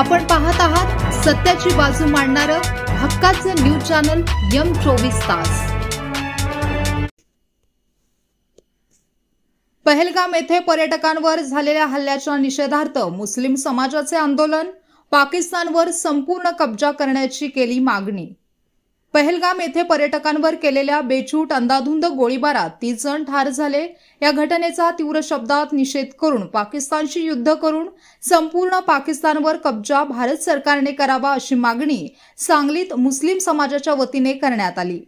आपण पाहत आहात सत्याची बाजू मांडणारं हक्काचं न्यूज चॅनल यम चोवीस तास. पहलगाम येथे पर्यटकांवर झालेल्या हल्ल्याच्या निषेधार्थ मुस्लिम समाजाचे आंदोलन पाकिस्तानवर संपूर्ण कब्जा करण्याची केली मागणी. पहलगाम येथे पर्यटकांवर केलेल्या बेछूट अंदाधुंद गोळीबारात तीस जण ठार झाले. या घटनेचा तीव्र शब्दात निषेध करून पाकिस्तानशी युद्ध करून संपूर्ण पाकिस्तानवर कब्जा भारत सरकारने करावा अशी मागणी सांगलीत मुस्लिम समाजाच्या वतीने करण्यात आली.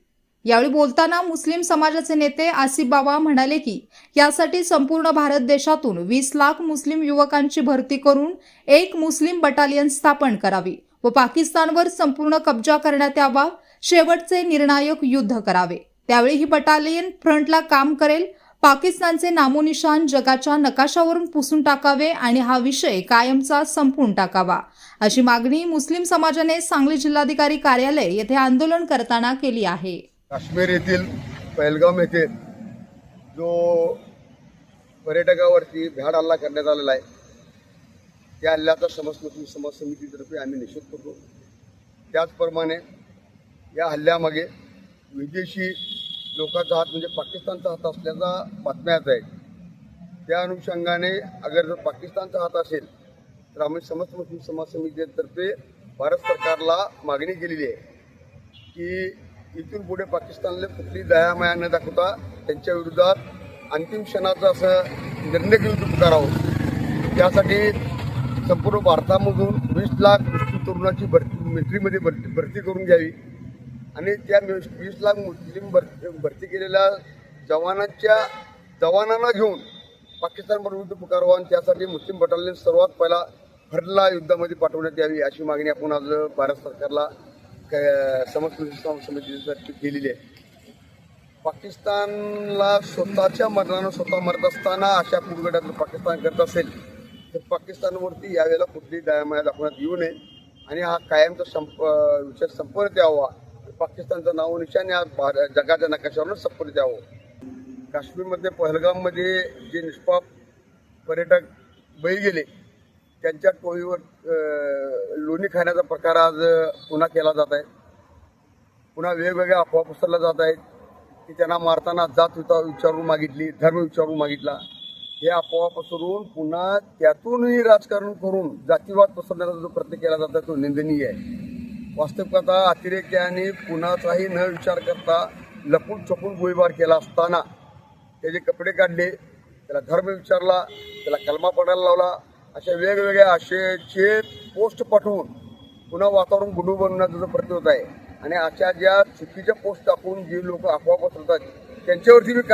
यावेळी बोलताना मुस्लिम समाजाचे नेते आसिफ बाबा म्हणाले की यासाठी संपूर्ण भारत देशातून वीस लाख मुस्लिम युवकांची भरती करून एक मुस्लिम बटालियन स्थापन करावी व पाकिस्तानवर संपूर्ण कब्जा करण्यात यावा शेवटचे निर्णायक युद्ध करावे. त्यावेळी ही बटालियन फ्रंटला काम करेल. पाकिस्तानचे नामोनिशान जगाच्या नकाशावरून पुसून टाकावे आणि हा विषय कायमचा संपून टाकावा. अशी मागणी मुस्लिम समाजाने सांगली जिल्हाधिकारी कार्यालय येथे आंदोलन करताना केली आहे. काश्मीर येथील पहलगाम येथे जो पर्यटकावरती भ्याड हल्ला करण्यात आलेला आहे त्या हल्ल्याचा समाज मुस्लिम समाज समितीतर्फे आम्ही निषेध करतो. त्याचप्रमाणे या हल्ल्यामागे विदेशी लोकांचा हात म्हणजे पाकिस्तानचा हात असल्याचा बातम्या येत आहेत. त्या अनुषंगाने अगर जर पाकिस्तानचा हात असेल तर आम्ही समस्त मुस्लिम समाज समितीतर्फे भारत सरकारला मागणी केलेली आहे की इथून पुढे पाकिस्तानला कुठली दयामाया न दाखवता त्यांच्या विरोधात अंतिम क्षणाचा असं निर्णय घेऊन करावं त्यासाठी संपूर्ण भारतामधून वीस लाख मुस्लिम तरुणाची भरती मिलिटरीमध्ये भरती भरती करून घ्यावी. आणि त्या वीस लाख मुस्लिम भरती भरती केलेल्या जवानांच्या जवानांना घेऊन पाकिस्तान विरुद्ध पुकारवा आणि त्यासाठी मुस्लिम बटालियन सर्वात पहिला भरला युद्धामध्ये पाठवण्यात यावी अशी मागणी आपण आज भारत सरकारला क- समितीसाठी केलेली आहे. पाकिस्तानला स्वतःच्या मरणानं स्वतः मरत असताना अशा पुरगटात पाकिस्तान करत असेल तर पाकिस्तानवरती यावेळेला कुठली दयामाया दाखवण्यात येऊ नये. आणि हा कायमचा संप विषय संपवण्यात यावा पाकिस्तानचं नाव निशाण या जगाच्या नकाशावरून संपवण्यात द्यावं काश्मीरमध्ये पहलगाममध्ये जे निष्पाप पर्यटक बळी गेले त्यांच्या टोळीवर लोणी खाण्याचा प्रकार आज पुन्हा केला जात आहे. पुन्हा वेगवेगळ्या अफवा पसरल्या जात आहेत की त्यांना मारताना जात विचा विचारून मागितली धर्म विचारून मागितला. हे अफवा पसरून पुन्हा त्यातूनही राजकारण करून जातीवाद पसरण्याचा जो प्रयत्न केला जातो तो निंदनीय आहे. वास्तविकता अतिरेक्याने कुणाचाही न विचार करता लपून छपून गोळीबार केला असताना त्याचे कपडे काढले त्याला धर्म विचारला त्याला कलमा पडायला लावला अशा वेगवेगळ्या आशयाचे पोस्ट पाठवून पुन्हा वातावरण गुडू बनवण्याचा जो प्रयत्न होत आहे. आणि अशा ज्या चुकीच्या पोस्ट टाकून जे लोक अफवा पसरतात त्यांच्यावरती मी काम